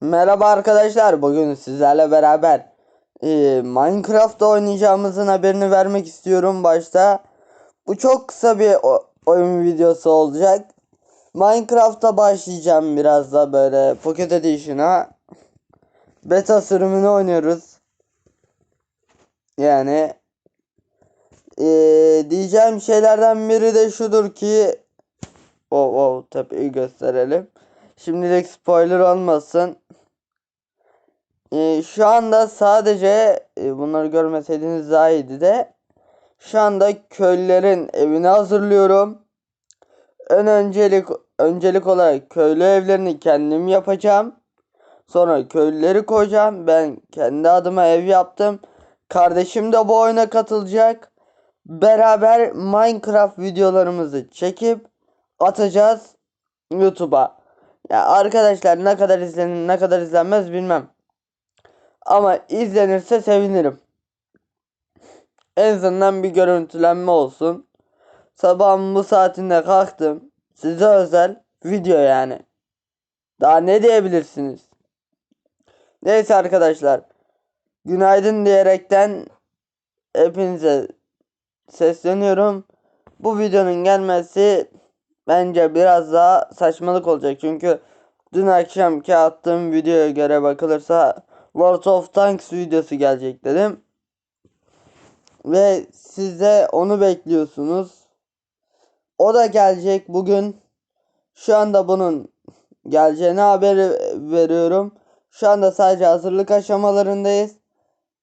Merhaba arkadaşlar. Bugün sizlerle beraber e, Minecraft oynayacağımızın haberini vermek istiyorum başta. Bu çok kısa bir oyun videosu olacak. Minecraft'a başlayacağım biraz da böyle Pocket Edition'a. Beta sürümünü oynuyoruz. Yani e, diyeceğim şeylerden biri de şudur ki Oh oh tepeyi gösterelim. Şimdilik spoiler olmasın. Ee, şu anda sadece e, bunları görmeseydiniz daha iyiydi de şu anda köylülerin evini hazırlıyorum. Ön öncelik öncelik olarak köylü evlerini kendim yapacağım. Sonra köylüleri koyacağım. Ben kendi adıma ev yaptım. Kardeşim de bu oyuna katılacak. Beraber Minecraft videolarımızı çekip atacağız YouTube'a. Ya arkadaşlar ne kadar izlenir ne kadar izlenmez bilmem. Ama izlenirse sevinirim. En azından bir görüntülenme olsun. Sabahın bu saatinde kalktım. Size özel video yani. Daha ne diyebilirsiniz? Neyse arkadaşlar. Günaydın diyerekten hepinize sesleniyorum. Bu videonun gelmesi bence biraz daha saçmalık olacak. Çünkü dün akşamki attığım videoya göre bakılırsa World of Tanks videosu gelecek dedim. Ve siz de onu bekliyorsunuz. O da gelecek bugün. Şu anda bunun geleceğini haberi veriyorum. Şu anda sadece hazırlık aşamalarındayız.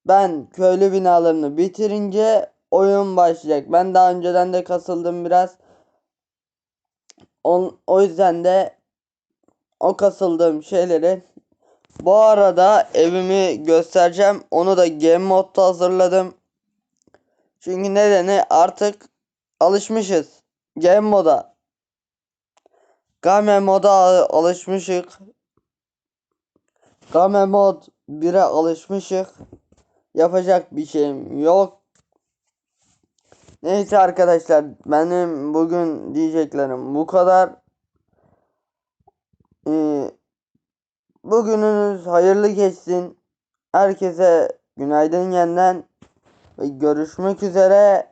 Ben köylü binalarını bitirince oyun başlayacak. Ben daha önceden de kasıldım biraz. On, o yüzden de o kasıldığım şeyleri bu arada evimi göstereceğim. Onu da game modda hazırladım. Çünkü nedeni artık alışmışız. Game moda. Game moda alışmışık. Game mod 1'e alışmışık. Yapacak bir şeyim yok. Neyse arkadaşlar benim bugün diyeceklerim bu kadar. Ee, bugününüz hayırlı geçsin. Herkese günaydın yeniden ve görüşmek üzere.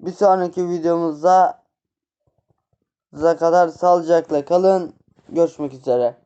Bir sonraki videomuzda kadar sağlıcakla kalın. Görüşmek üzere.